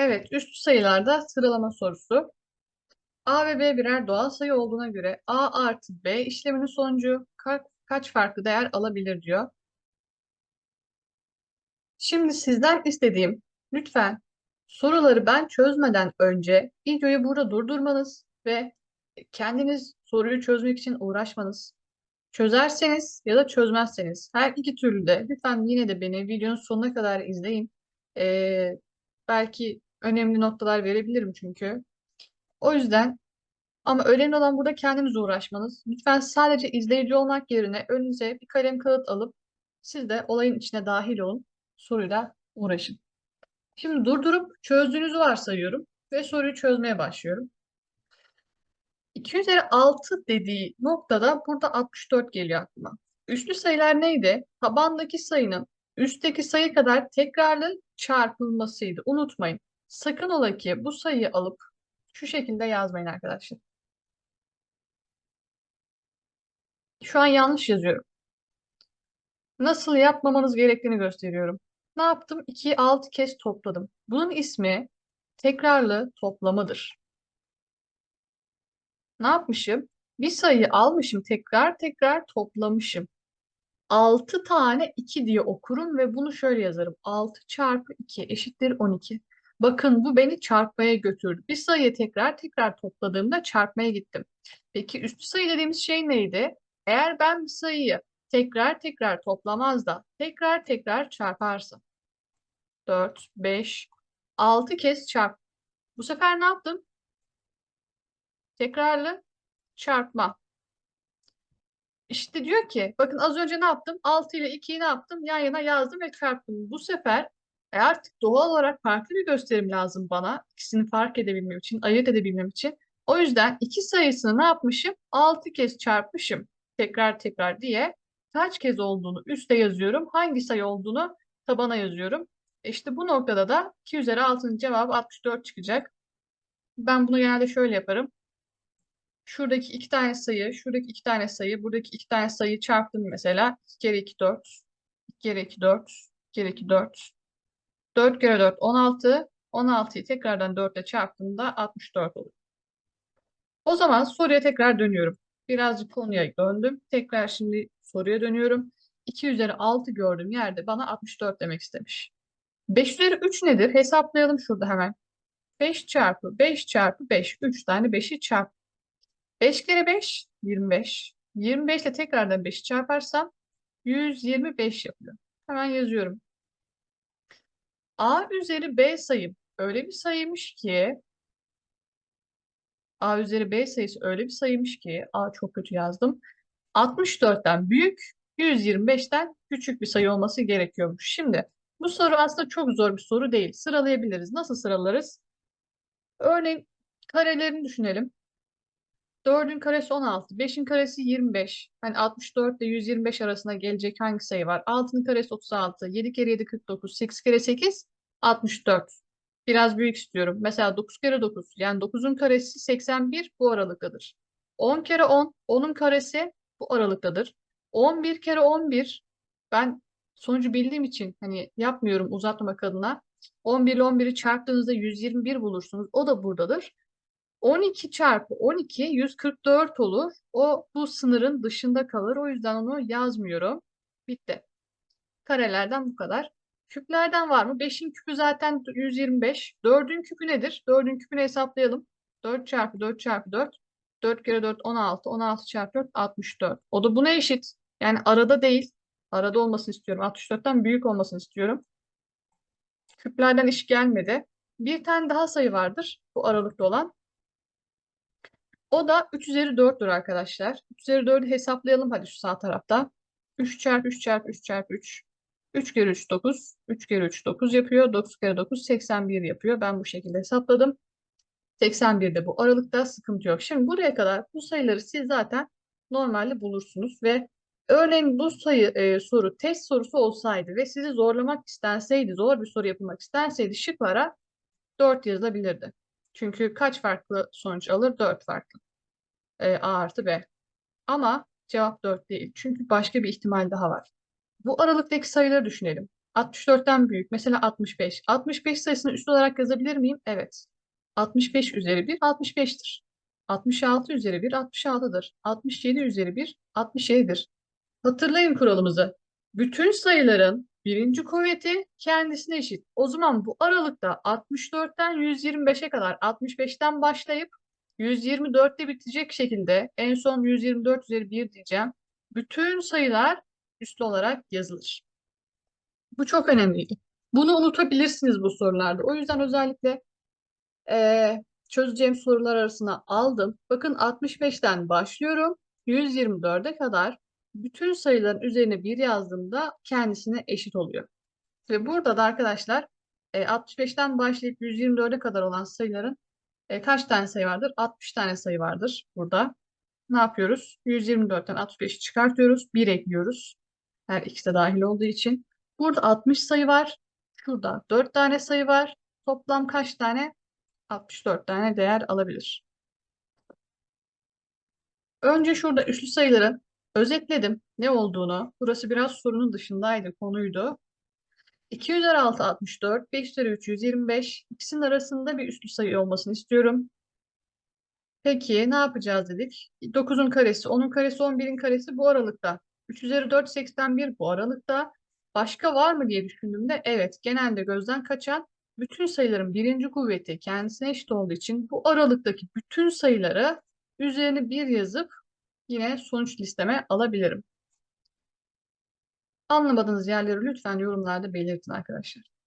Evet, üstü sayılarda sıralama sorusu. A ve B birer doğal sayı olduğuna göre A artı B işleminin sonucu ka- kaç farklı değer alabilir diyor. Şimdi sizden istediğim lütfen soruları ben çözmeden önce videoyu burada durdurmanız ve kendiniz soruyu çözmek için uğraşmanız. Çözerseniz ya da çözmezseniz her iki türlü de lütfen yine de beni videonun sonuna kadar izleyin. Ee, belki önemli noktalar verebilirim çünkü. O yüzden ama önemli olan burada kendiniz uğraşmanız. Lütfen sadece izleyici olmak yerine önünüze bir kalem kağıt alıp siz de olayın içine dahil olun. Soruyla uğraşın. Şimdi durdurup çözdüğünüzü varsayıyorum ve soruyu çözmeye başlıyorum. 2 üzeri 6 dediği noktada burada 64 geliyor aklıma. Üslü sayılar neydi? Tabandaki sayının üstteki sayı kadar tekrarlı çarpılmasıydı. Unutmayın. Sakın ola ki bu sayıyı alıp şu şekilde yazmayın arkadaşlar. Şu an yanlış yazıyorum. Nasıl yapmamanız gerektiğini gösteriyorum. Ne yaptım? 2'yi 6 kez topladım. Bunun ismi tekrarlı toplamadır. Ne yapmışım? Bir sayıyı almışım, tekrar tekrar toplamışım. 6 tane 2 diye okurum ve bunu şöyle yazarım. 6 çarpı 2 eşittir 12. Bakın bu beni çarpmaya götürdü. Bir sayıyı tekrar tekrar topladığımda çarpmaya gittim. Peki üstü sayı dediğimiz şey neydi? Eğer ben bir sayıyı tekrar tekrar toplamaz da tekrar tekrar çarparsam 4, 5, 6 kez çarp. Bu sefer ne yaptım? Tekrarlı çarpma. İşte diyor ki bakın az önce ne yaptım? 6 ile 2'yi ne yaptım? Yan yana yazdım ve çarptım. Bu sefer e artık doğal olarak farklı bir gösterim lazım bana. İkisini fark edebilmem için, ayırt edebilmem için. O yüzden iki sayısını ne yapmışım? 6 kez çarpmışım. Tekrar tekrar diye kaç kez olduğunu üste yazıyorum. Hangi sayı olduğunu tabana yazıyorum. İşte bu noktada da 2 üzeri 6'nın cevabı 64 çıkacak. Ben bunu genelde şöyle yaparım. Şuradaki iki tane sayı, şuradaki iki tane sayı, buradaki iki tane sayıyı çarptım mesela. 2 kere 2 4, 2 kere 2 4, 2 kere 2 4. 4 kere 4 16. 16'yı tekrardan 4 ile çarptığımda 64 olur. O zaman soruya tekrar dönüyorum. Birazcık konuya döndüm. Tekrar şimdi soruya dönüyorum. 2 üzeri 6 gördüğüm yerde bana 64 demek istemiş. 5 üzeri 3 nedir? Hesaplayalım şurada hemen. 5 çarpı 5 çarpı 5. 3 tane 5'i çarp. 5 kere 5 25. 25 ile tekrardan 5'i çarparsam 125 yapıyor. Hemen yazıyorum. A üzeri B sayım öyle bir sayıymış ki A üzeri B sayısı öyle bir sayıymış ki A çok kötü yazdım. 64'ten büyük 125'ten küçük bir sayı olması gerekiyormuş. Şimdi bu soru aslında çok zor bir soru değil. Sıralayabiliriz. Nasıl sıralarız? Örneğin karelerini düşünelim. 4'ün karesi 16, 5'in karesi 25. Hani 64 ile 125 arasında gelecek hangi sayı var? 6'nın karesi 36, 7 kere 7 49, 8 kere 8 64. Biraz büyük istiyorum. Mesela 9 kere 9 yani 9'un karesi 81 bu aralıktadır. 10 kere 10, 10'un karesi bu aralıktadır. 11 kere 11 ben sonucu bildiğim için hani yapmıyorum uzatmamak adına. 11 ile 11'i çarptığınızda 121 bulursunuz. O da buradadır. 12 çarpı 12 144 olur. O bu sınırın dışında kalır. O yüzden onu yazmıyorum. Bitti. Karelerden bu kadar. Küplerden var mı? 5'in küpü zaten 125. 4'ün küpü nedir? 4'ün küpünü hesaplayalım. 4 çarpı 4 çarpı 4. 4 kere 4 16. 16 çarpı 4 64. O da buna eşit. Yani arada değil. Arada olmasını istiyorum. 64'ten büyük olmasını istiyorum. Küplerden iş gelmedi. Bir tane daha sayı vardır. Bu aralıkta olan. O da 3 üzeri 4'tür arkadaşlar. 3 üzeri 4'ü hesaplayalım hadi şu sağ tarafta. 3 çarpı 3 çarpı 3 çarpı 3. 3 kere 3 9. 3 kere 3 9 yapıyor. 9 kere 9 81 yapıyor. Ben bu şekilde hesapladım. 81 de bu aralıkta sıkıntı yok. Şimdi buraya kadar bu sayıları siz zaten normalde bulursunuz ve örneğin bu sayı e, soru test sorusu olsaydı ve sizi zorlamak istenseydi, zor bir soru yapılmak istenseydi şıklara 4 yazılabilirdi. Çünkü kaç farklı sonuç alır? 4 farklı. E, A artı B. Ama cevap 4 değil. Çünkü başka bir ihtimal daha var. Bu aralıktaki sayıları düşünelim. 64'ten büyük. Mesela 65. 65 sayısını üst olarak yazabilir miyim? Evet. 65 üzeri 1 65'tir. 66 üzeri 1 66'dır. 67 üzeri 1 67'dir. Hatırlayın kuralımızı. Bütün sayıların birinci kuvveti kendisine eşit. O zaman bu aralıkta 64'ten 125'e kadar 65'ten başlayıp 124'te bitecek şekilde en son 124 üzeri 1 diyeceğim. Bütün sayılar üslü olarak yazılır. Bu çok önemliydi. Bunu unutabilirsiniz bu sorularda. O yüzden özellikle eee, çözeceğim sorular arasına aldım. Bakın 65'ten başlıyorum. 124'e kadar bütün sayıların üzerine 1 yazdığımda kendisine eşit oluyor. Ve burada da arkadaşlar e, 65'ten başlayıp 124'e kadar olan sayıların e, kaç tane sayı vardır? 60 tane sayı vardır burada. Ne yapıyoruz? 124'ten 65'i çıkartıyoruz. 1 ekliyoruz. Her ikisi de dahil olduğu için. Burada 60 sayı var. Şurada 4 tane sayı var. Toplam kaç tane? 64 tane değer alabilir. Önce şurada üslü sayıların özetledim ne olduğunu. Burası biraz sorunun dışındaydı, konuydu. 2 üzeri 6 64, 5 üzeri 3 125. İkisinin arasında bir üslü sayı olmasını istiyorum. Peki ne yapacağız dedik? 9'un karesi, 10'un karesi, 11'in karesi bu aralıkta. 3 üzeri 4 81 bu aralıkta. Başka var mı diye düşündüğümde evet genelde gözden kaçan bütün sayıların birinci kuvveti kendisine eşit olduğu için bu aralıktaki bütün sayıları üzerine bir yazıp yine sonuç listeme alabilirim. Anlamadığınız yerleri lütfen yorumlarda belirtin arkadaşlar.